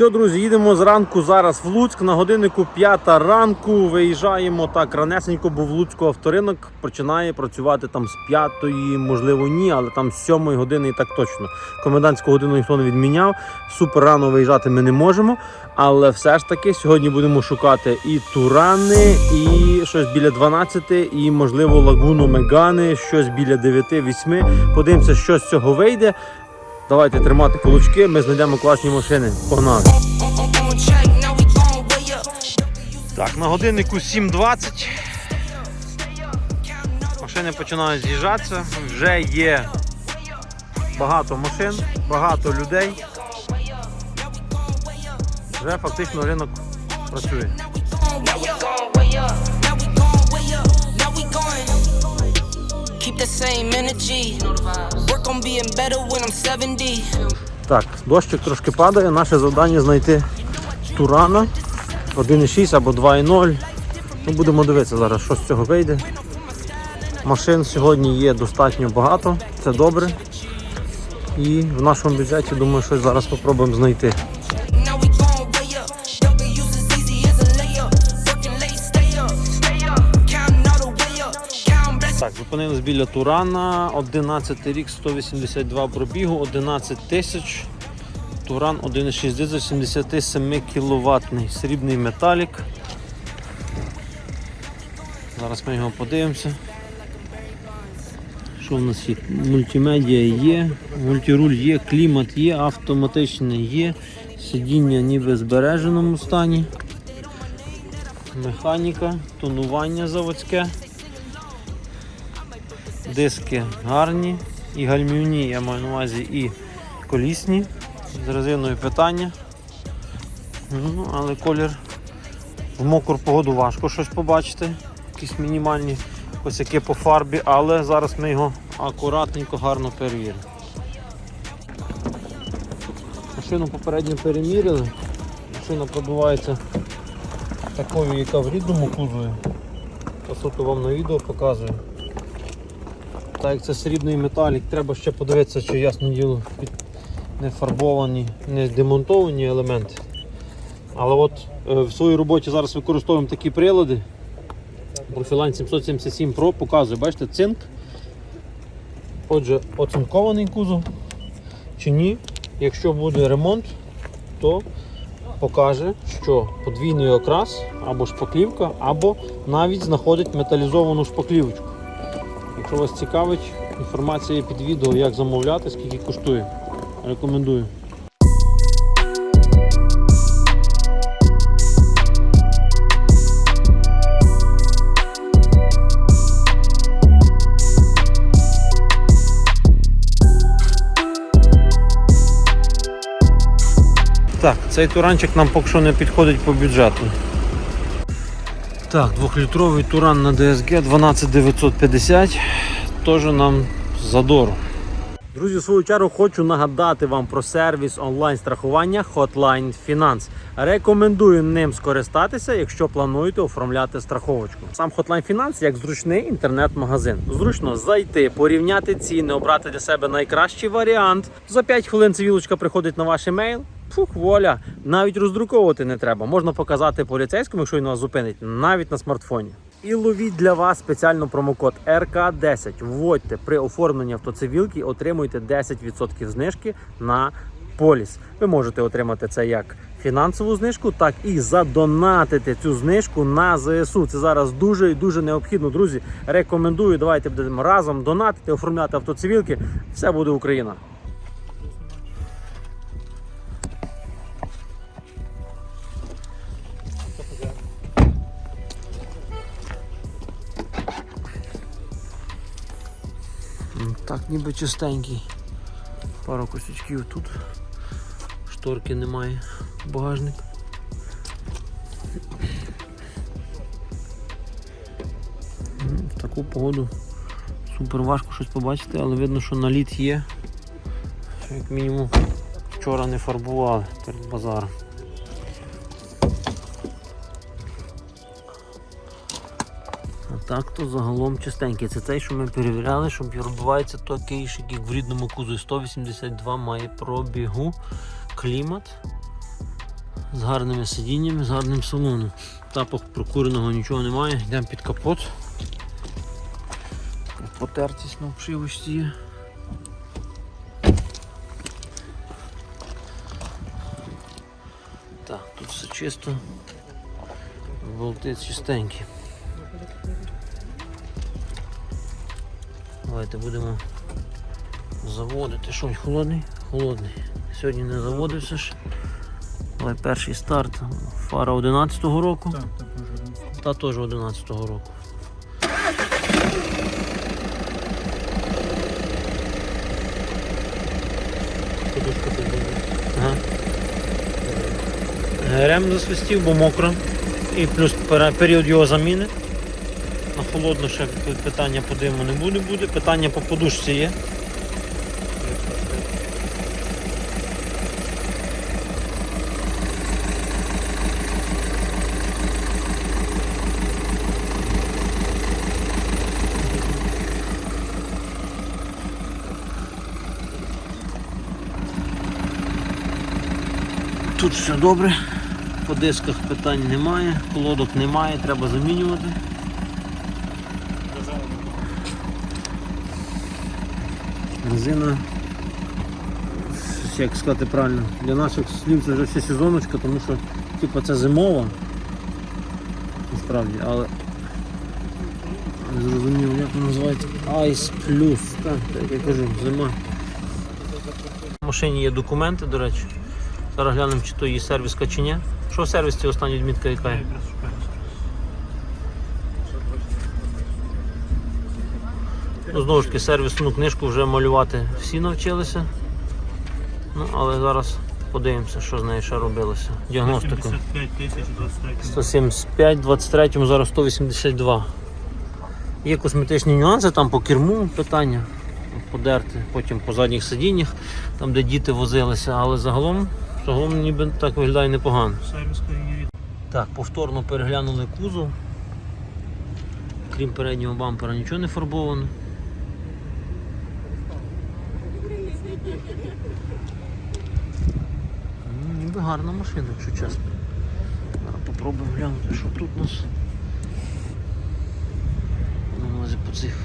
Все, друзі, їдемо зранку зараз в Луцьк. На годиннику 5 ранку. Виїжджаємо так ранесенько, бо в Луцьку авторинок починає працювати там з 5, можливо, ні, але там з 7 години і так точно. Комендантську годину ніхто не відміняв. Супер рано виїжджати ми не можемо. Але все ж таки сьогодні будемо шукати і Турани, і щось біля 12, і можливо лагуну Мегани, щось біля 9-8. Подивимося, що з цього вийде. Давайте тримати кулачки, ми знайдемо класні машини. Погнали. Так, на годиннику 7.20. Машини починають з'їжджатися. Вже є багато машин, багато людей. Вже фактично ринок працює. The same energy. Work on being better when I'm 70. Так, дощик трошки падає. Наше завдання знайти Турана 1.6 або 2.0. Ну, будемо дивитися зараз, що з цього вийде. Машин сьогодні є достатньо багато, це добре. І в нашому бюджеті, думаю, щось зараз спробуємо знайти. Зупинились біля Турана, 11 рік, 182 пробігу, 11 тисяч. Туран 1,6 дизель, 77 кіловатний, срібний металік. Зараз ми його подивимося. Що в нас є? Мультимедіа є, мультируль є, клімат є, автоматичний є, сидіння ніби в збереженому стані. Механіка, тонування заводське. Диски гарні, і гальмівні, я маю на увазі, і колісні. З резиною питання. Ну, але колір в мокру погоду важко щось побачити. Якісь мінімальні косяки по фарбі, але зараз ми його акуратненько, гарно перевіримо. Машину попередньо переміряли. Машина пробивається такою, яка в рідному кузові. По суто вам на відео показую. Так як це срібний металік, треба ще подивитися, чи ясно діло не фарбовані, не демонтовані елементи. Але от е, в своїй роботі зараз використовуємо такі прилади. Профілайн 777 Pro показує, бачите, цинк. Отже, оцинкований кузов чи ні. Якщо буде ремонт, то покаже, що подвійний окрас або шпаклівка, або навіть знаходить металізовану шпаклівочку. Якщо вас цікавить, інформація є під відео, як замовляти, скільки коштує. Рекомендую. Так, цей туранчик нам поки що не підходить по бюджету. Так, двохлітровий туран на DSG 12950. Теж нам задору. Друзі, в свою чергу хочу нагадати вам про сервіс онлайн-страхування Hotline Finance. Рекомендую ним скористатися, якщо плануєте оформляти страховочку. Сам Hotline Finance як зручний інтернет-магазин. Зручно зайти, порівняти ціни, обрати для себе найкращий варіант. За 5 хвилин цивілочка приходить на ваш емейл. Фух, воля, навіть роздруковувати не треба. Можна показати поліцейському, якщо він вас зупинить, навіть на смартфоні. І ловіть для вас спеціально промокод РК10. Вводьте при оформленні автоцивілки, отримуйте 10% знижки на поліс. Ви можете отримати це як фінансову знижку, так і задонатити цю знижку на ЗСУ. Це зараз дуже і дуже необхідно. Друзі, рекомендую. Давайте будемо разом донатити, оформляти автоцивілки. Все буде Україна. Ніби чистенький. Пару косячків тут. Шторки немає. Багажник. В таку погоду супер важко щось побачити, але видно, що наліт є. Як мінімум вчора не фарбували перед базаром. А так то загалом чистенький. Це цей, що ми перевіряли, що відбувається такий ж, як в рідному кузові 182 має пробігу. Клімат. З гарними сидіннями, з гарним салоном. Тапок прокуреного нічого немає. Йдемо під капот. Потертість на обшивочці. Так, тут все чисто. Болти чистенькі. Давайте будемо заводити. Що, холодний? Холодний. Сьогодні не заводився ж. Давай перший старт. Фара 11-го року. Так. Та теж 11-го року. Подушка тут буде. Ага. Рем засвистів, бо мокро. І плюс період його заміни. На холодно ще питання по диму не буде буде. Питання по подушці є. Тут все добре, по дисках питань немає, колодок немає, треба замінювати. Резина, як сказати правильно, для наших слів це вже все сезоночка, тому що типу, це зимова, насправді, але не зрозумів, як вона називається. Ice Plus, так, так я кажу, зима. В машині є документи, до речі. Зараз глянемо, чи то її сервіска чи ні. Що в сервісі остання відмітка яка є? Ну, знову ж таки, сервісну книжку вже малювати всі навчилися. Ну, але зараз подивимося, що з нею ще робилося. Діагностику. 75 тисяч 23. 175, 23, зараз 182. Є косметичні нюанси, там по керму питання подерти, потім по задніх сидіннях, там де діти возилися, але загалом, загалом ніби так виглядає непогано. Так, повторно переглянули кузов. Крім переднього бампера нічого не фарбовано. Ніби гарна машина, якщо чесно. Зараз попробуємо глянути, що тут у нас. На увазі по цих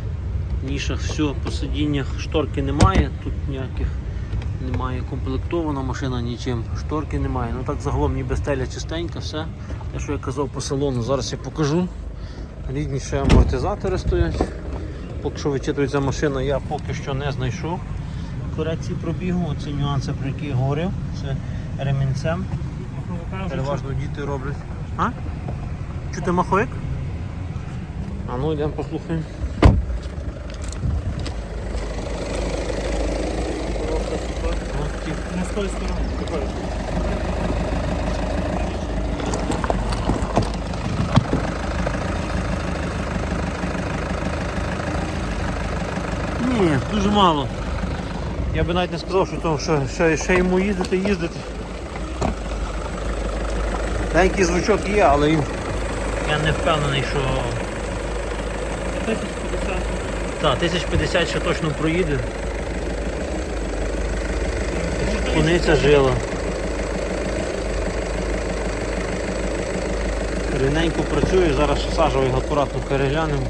нішах все, по сидіннях шторки немає, тут ніяких немає комплектована машина нічим, шторки немає. Ну так загалом ніби стеля чистенька, все. Те, що я казав по салону, зараз я покажу. Рідні ще амортизатори стоять. Поки що вичитується машина, я поки що не знайшов корекції пробігу. Оці нюанси, про які я говорив, це ремінцем. Переважно діти роблять. А? Чути маховик? А ну йдемо послухаємо. З тої сторони. Ні, дуже мало. Я би навіть не сказав, що, то, що ще, ще йому їздити, їздити. Деякий звучок є, але він. Я не впевнений, що. 1050. Так, 1050 ще точно проїде. Куниця жила. Рівненько працює, зараз Сажа його акуратно переглянемо.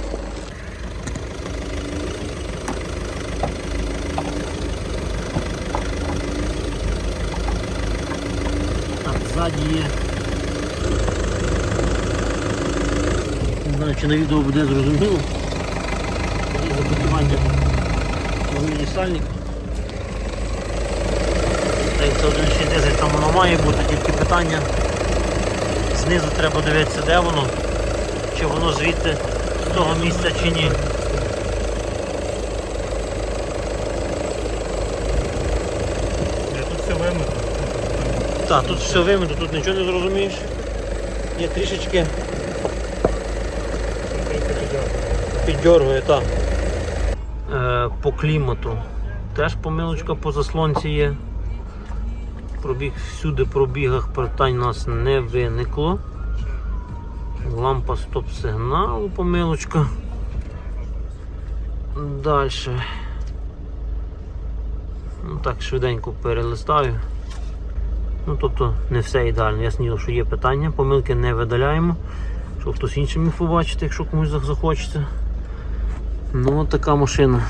Так. Не знаю, чи на відео буде зрозуміло. Запитування й це 1.6 там воно має бути, тільки питання. Знизу треба дивитися, де воно, чи воно звідти з того місця чи ні. Я тут все вимито. Так, тут все вимито, тут нічого не зрозумієш. Є трішечки піддергує, так. Е, по клімату. Теж помилочка по заслонці є. Пробіг всюди пробігах питань у нас не виникло. Лампа стоп-сигналу, помилочка. Далі. Ну так, швиденько перелистаю. Ну, тобто не все ідеально. Ясно, що є питання, помилки не видаляємо. Щоб хтось інший міг побачити, якщо комусь захочеться. Ну, от така машина.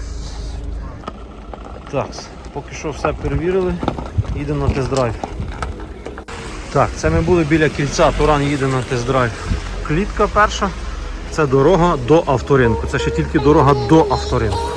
Так, поки що все перевірили. Їдемо на тест-драйв. Так, це ми були біля кільця, Туран їде на тест-драйв. Клітка перша. Це дорога до авторинку. Це ще тільки дорога до авторинку.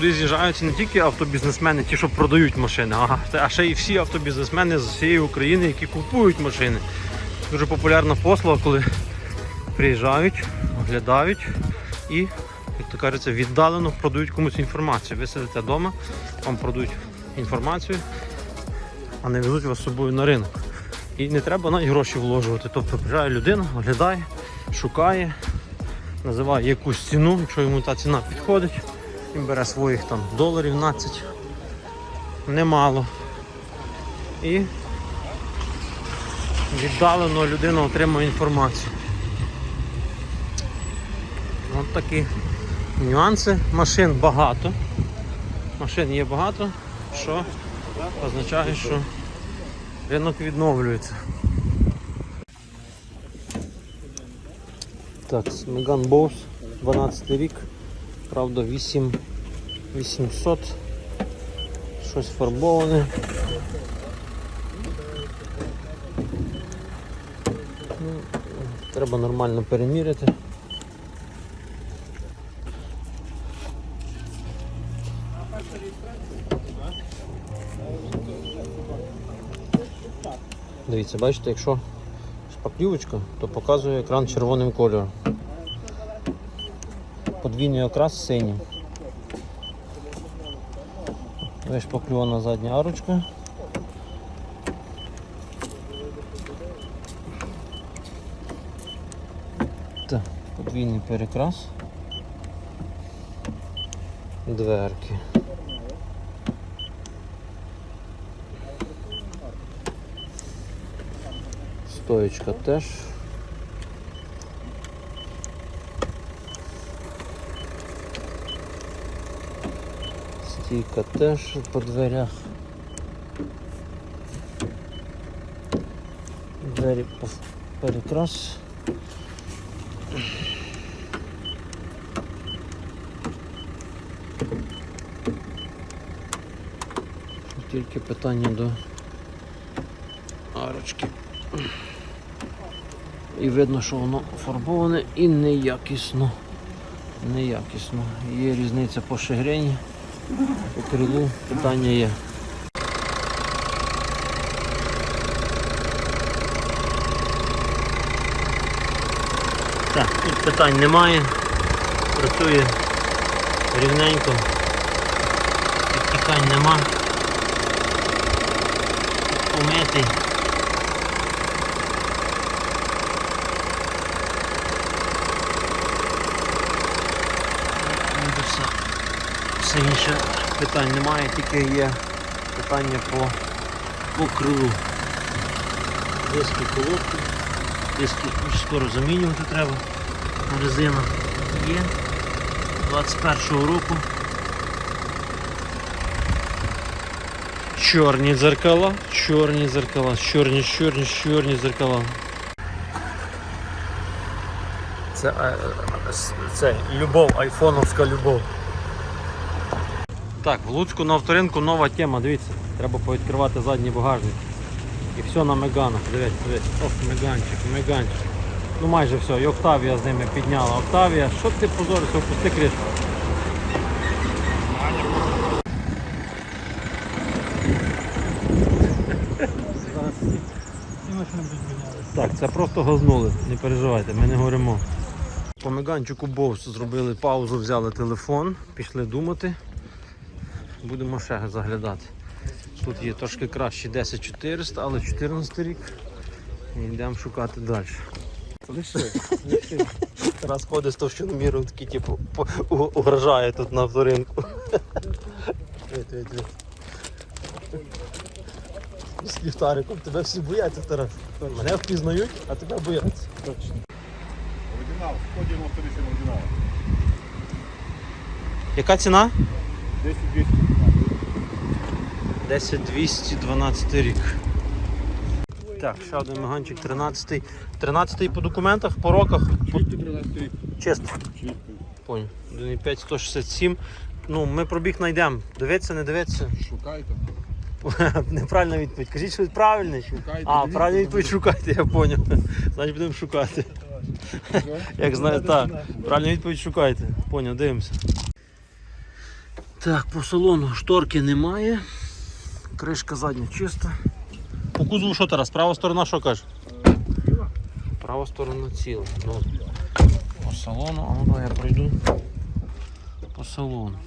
Куди з'їжджаються не тільки автобізнесмени, ті, що продають машини, а ще й всі автобізнесмени з всієї України, які купують машини. Дуже популярна послуга, коли приїжджають, оглядають і, як то кажеться, віддалено продають комусь інформацію. Ви сидите вдома, вам продають інформацію, а не везуть вас з собою на ринок. І не треба навіть гроші вложувати. Тобто приїжджає людина, оглядає, шукає, називає якусь ціну, якщо йому та ціна підходить, він бере своїх там доларів 12, немало. І віддалено людина отримує інформацію. От такі нюанси. Машин багато. Машин є багато, що означає, що ринок відновлюється. Так, Megane Bose, 12 рік, правда 8 800, щось фарбоване. Ну, треба нормально переміряти. Дивіться, бачите, якщо шпаклівочка, то показує екран червоним кольором. Подвійний окрас синім. Вишпакльована задня арочка. Так, подвійний перекрас. Дверки. Стоечка теж. Стійка теж по дверях. Двері перекрас. Тільки питання до арочки. І видно, що воно фарбоване і неякісно. Неякісно. Є різниця по шигрені, по крилу питання є. Так, тут питань немає. Працює рівненько. Підтікань нема. Помитий. Ну, то все. Все інше питань немає, тільки є питання по, по крилу. Диски колодки, диски скоро замінювати треба. Резина є 21-го року. Чорні дзеркала, чорні дзеркала, чорні, чорні, чорні дзеркала. Це, е, це любов, айфоновська любов. Так, в Луцьку на авторинку нова тема, дивіться, треба повідкривати задній багажник. І все на меганах, дивіться, дивіться. Ох, меганчик, меганчик. Ну майже все, і Октавія з ними підняла. Октавія, що ти позоришся, опусти кришку. Так, Це просто газнули, не переживайте, ми не горимо. По меганчику Бовс зробили паузу, взяли телефон, пішли думати. Будемо ще заглядати. Тут є трошки краще 10400, але 14 рік. І йдемо шукати далі. Раз ходить з товщину міром, такий типу по- у- угрожає тут на вит. З ліхтариком тебе всі бояться, Тарас. Мене впізнають, а тебе бояться. Оригінал, 198 оригінал. Яка ціна? 10 200 10212 рік. Так, ще один меганчик 13-й. 13-й по документах, по роках. По... Чисто. Понял. 1,5 167. Ну, ми пробіг знайдемо. Дивиться, не дивиться. Шукайте. Неправильна відповідь. Кажіть, що правильний. Шукайте. А, там відповідь шукайте, я зрозумів. Значить будемо шукати. Як знаю, так. Правильну відповідь шукайте. Поняв, дивимося. Так, по салону шторки немає. Кришка задня чиста. По кузову що Тарас? Права сторона що каже? Права сторона ціла. Ну, по салону, а ну давай я пройду. По салону.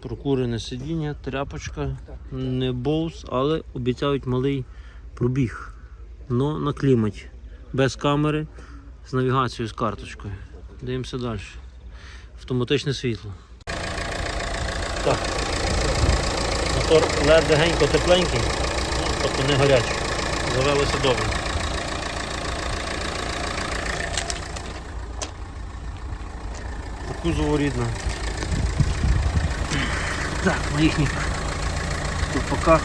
Прокурене сидіння, тряпочка, не боус, але обіцяють малий пробіг. Но на кліматі. Без камери, з навігацією з карточкою. Дивимося далі. Автоматичне світло. Так. Мотор легенько тепленький, ну, тобто не гарячий. Завелося добре. По кузову рідно. Так, на їхніх ступаках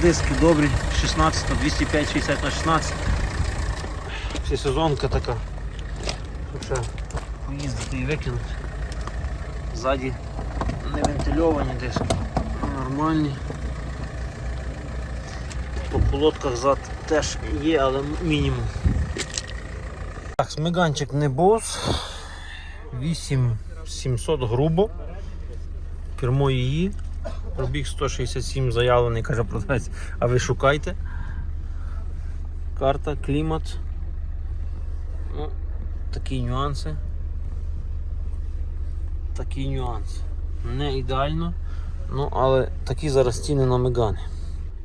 диски добрі, 16, 205, 60 на 16. Всесезонка така. Щоб ще поїздити і викинути. Ззаді не вентильовані диски. Нормальні. По полотках зад теж є, але мінімум. Так, смиганчик не бос. 8700 грубо. Кермо її. Пробіг 167 заявлений, каже продавець, а ви шукайте. Карта, клімат. Ну, такі нюанси. Такі нюанси. Не ідеально, ну але такі зараз ціни на мегани.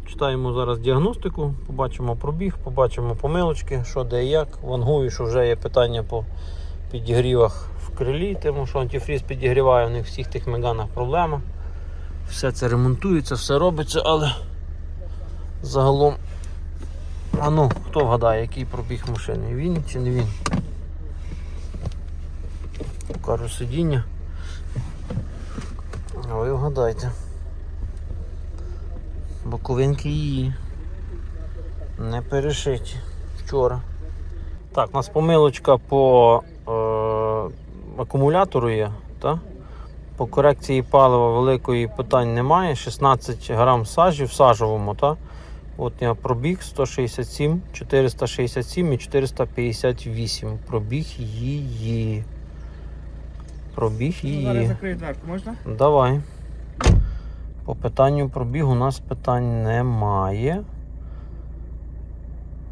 Читаємо зараз діагностику, побачимо пробіг, побачимо помилочки, що де як. Вангую, що вже є питання по підігрівах в крилі, тому що антифріз підігріває, у них всіх тих меганах проблема. Все це ремонтується, все робиться, але загалом. А ну, хто вгадає, який пробіг машини? Він чи не він? Покажу сидіння. А ви вгадайте. Боковинки її. Не перешиті. Вчора. Так, у нас помилочка по е, акумулятору є, так? По корекції палива великої питань немає. 16 грам сажі в сажовому, так? От я пробіг 167, 467 і 458. Пробіг її. Пробіг Ну, Зараз закрию дверку, можна? Давай. По питанню пробігу у нас питань немає.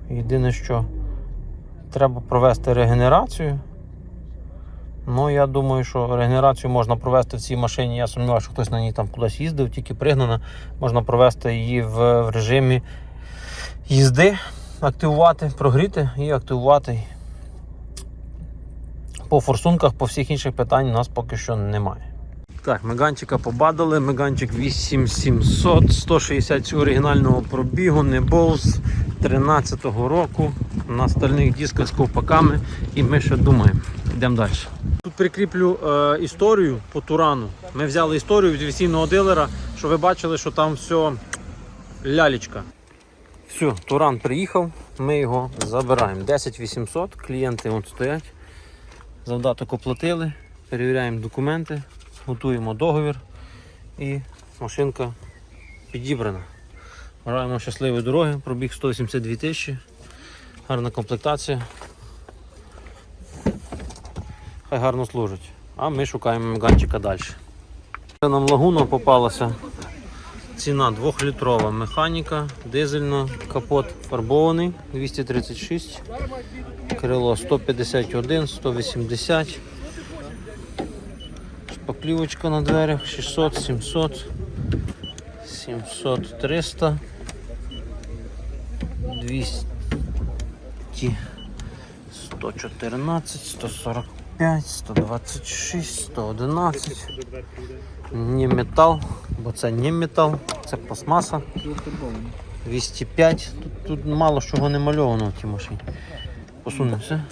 Єдине, що треба провести регенерацію. Ну, я думаю, що регенерацію можна провести в цій машині. Я сумніваюся, що хтось на ній там кудись їздив, тільки пригнана. Можна провести її в, в режимі їзди, активувати, прогріти і активувати. По форсунках, по всіх інших питань у нас поки що немає. Так, меганчика побадали, меганчик 8700, 160 оригінального пробігу, не Bose 13-го року на стальних дисках з ковпаками і ми ще думаємо. Йдемо далі. Тут прикріплю е, історію по Турану. Ми взяли історію від офіційного дилера, що ви бачили, що там все лялечка. Все, Туран приїхав, ми його забираємо. 10800, клієнти вон стоять. Завдаток оплатили, перевіряємо документи, готуємо договір і машинка підібрана. Бажаємо щасливої дороги, пробіг 182 тисячі, гарна комплектація. Хай гарно служить. А ми шукаємо меганчика далі. Це Нам лагуна попалася Ціна 2-літрова механіка, дизельно, капот фарбований 236, крило 151, 180, шпаклівочка на дверях 600, 700, 700, 300, 200, 114, 145, 126, 111. Не метал, бо це не метал, це пластмаса. 205. Тут, тут мало чого не мальовано в тій машині. Посунемося.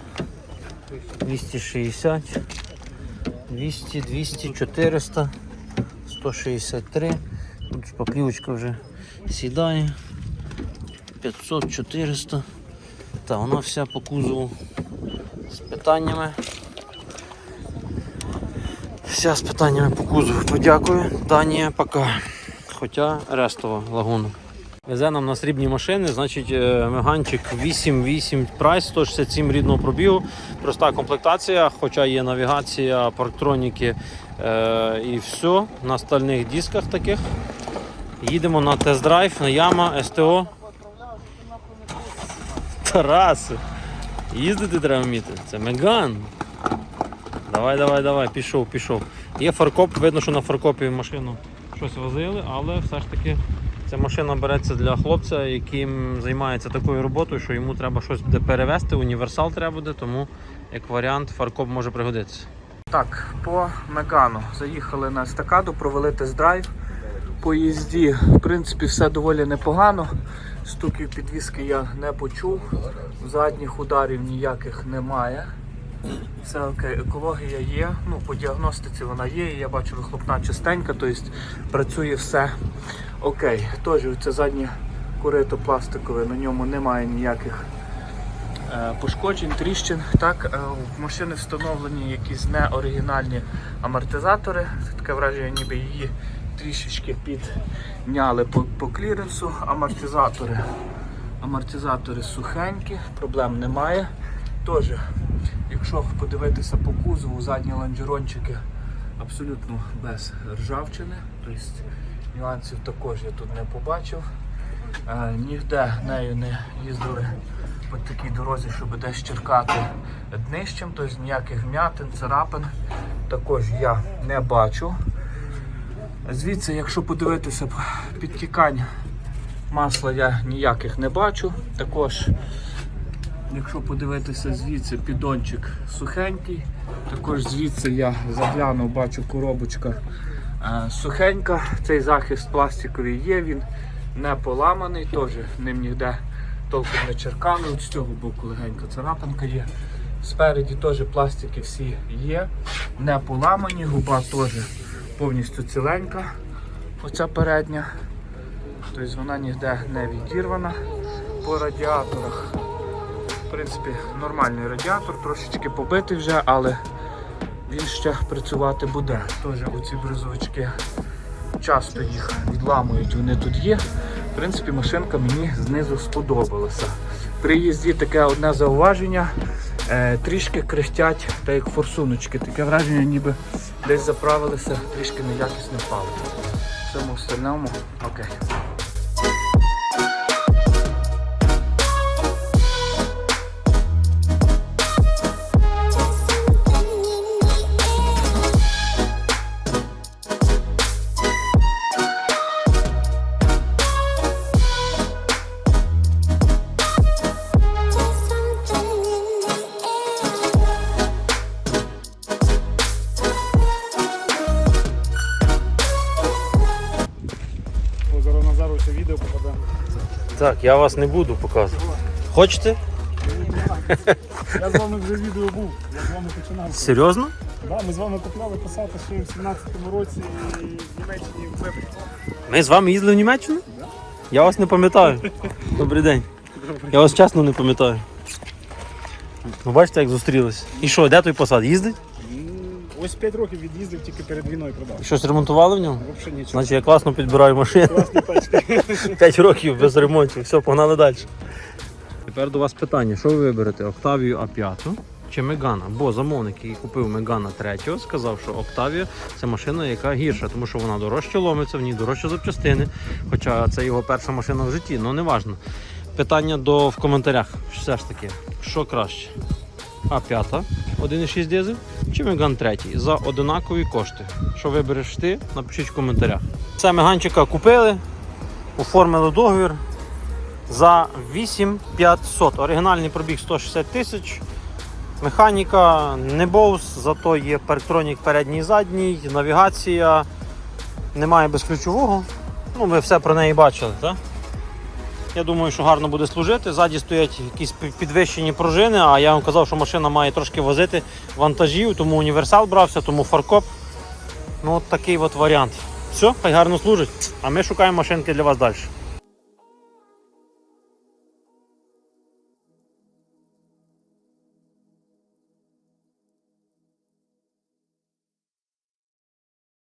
260, 200, 200, 400, 163. Тут шпаклівочка вже сідає. 500, 400. Та вона вся по кузову з питаннями. Вся з питаннями по кузову. Подякую. Данія пока. Хоча рестова лагуна. Везе нам на срібні машини, значить е, меганчик 8.8 прайс, 167 рідного пробігу. Проста комплектація, хоча є навігація, парктроніки е, і все на стальних дисках таких. Їдемо на тест-драйв на Яма СТО. Тарас, їздити треба вміти. Це Меган. Давай, давай, давай, пішов, пішов. Є фаркоп, видно, що на фаркопі машину щось возили, але все ж таки ця машина береться для хлопця, яким займається такою роботою, що йому треба щось буде перевезти, універсал треба буде, тому як варіант фаркоп може пригодитися. Так, по Мегану. Заїхали на естакаду, провели тест-драйв. По їзді, в принципі, все доволі непогано. Стуків підвіски я не почув. Задніх ударів ніяких немає. Все окей, екологія є. Ну, по діагностиці вона є. Я бачу вихлопна чистенька, тобто працює все окей. Тож це заднє курито пластикове, на ньому немає ніяких е, пошкоджень, тріщин. Так, е, в машини встановлені якісь неоригінальні амортизатори. Таке враження, ніби її трішечки підняли по, по кліренсу. Амортизатори. Амортизатори сухенькі, проблем немає. Тож, якщо подивитися по кузову, задні лонжерончики абсолютно без ржавчини. Тобто нюансів також я тут не побачив. Е, Ніде нею не їздили по такій дорозі, щоб десь черкати днищем, тобто ніяких вмятин, царапин також я не бачу. Звідси, якщо подивитися підтікань масла, я ніяких не бачу. Також, якщо подивитися звідси, підончик сухенький. Також звідси я заглянув, бачу коробочка е, сухенька. Цей захист пластиковий є, він не поламаний, теж ним ніде толком не черкали. От з цього боку легенька царапинка є. Спереді теж пластики всі є, не поламані, губа теж повністю ціленька. Оця передня. Тобто вона ніде не відірвана по радіаторах. Принципі, нормальний радіатор, трошечки побитий вже, але він ще працювати буде. Теж оці бризовички часто їх відламують, вони тут є. В принципі, машинка мені знизу сподобалася. При їзді таке одне зауваження. Е, трішки крихтять, так як форсуночки. Таке враження, ніби десь заправилися, трішки неякісне паливо. В цьому остальному окей. Так, я вас не буду показувати. Хочете? Я з вами вже відео був, я з вами починав. Серйозно? Да, ми з вами купляли посадку ще в 17-му році в Німеччині в Виборі. Ми з вами їздили в Німеччину? Я вас не пам'ятаю. Добрий день. Я вас чесно не пам'ятаю. Ви бачите, як зустрілись. І що, де той посад? Їздить? Ось 5 років від'їздив, тільки перед війною продав. Щось ремонтували в ньому? Взагалі нічого. Значить, я класно підбираю машину. Класні тачки. 5 років без ремонтів. Все, погнали далі. Тепер до вас питання: що ви виберете? Octavia A5 чи Мегана. Бо замовник, який купив Мегана 3, сказав, що Октавія це машина, яка гірша, тому що вона дорожче ломиться, в ній дорожче запчастини. Хоча це його перша машина в житті, ну не важно. Питання до в коментарях. Все ж таки, що краще? А5, 1,6 дизель чи Меган 3 за одинакові кошти. Що вибереш ти, напишіть в коментарях. Це Меганчика купили, оформили договір за 8500. Оригінальний пробіг 160 тисяч. Механіка не Bose, зато є парктронік передній і задній, навігація. Немає безключового. Ну, ви все про неї бачили, так? Я думаю, що гарно буде служити. Ззаді стоять якісь підвищені пружини, а я вам казав, що машина має трошки возити вантажів, тому універсал брався, тому фаркоп. Ну, от такий от варіант. Все, хай гарно служить. А ми шукаємо машинки для вас далі.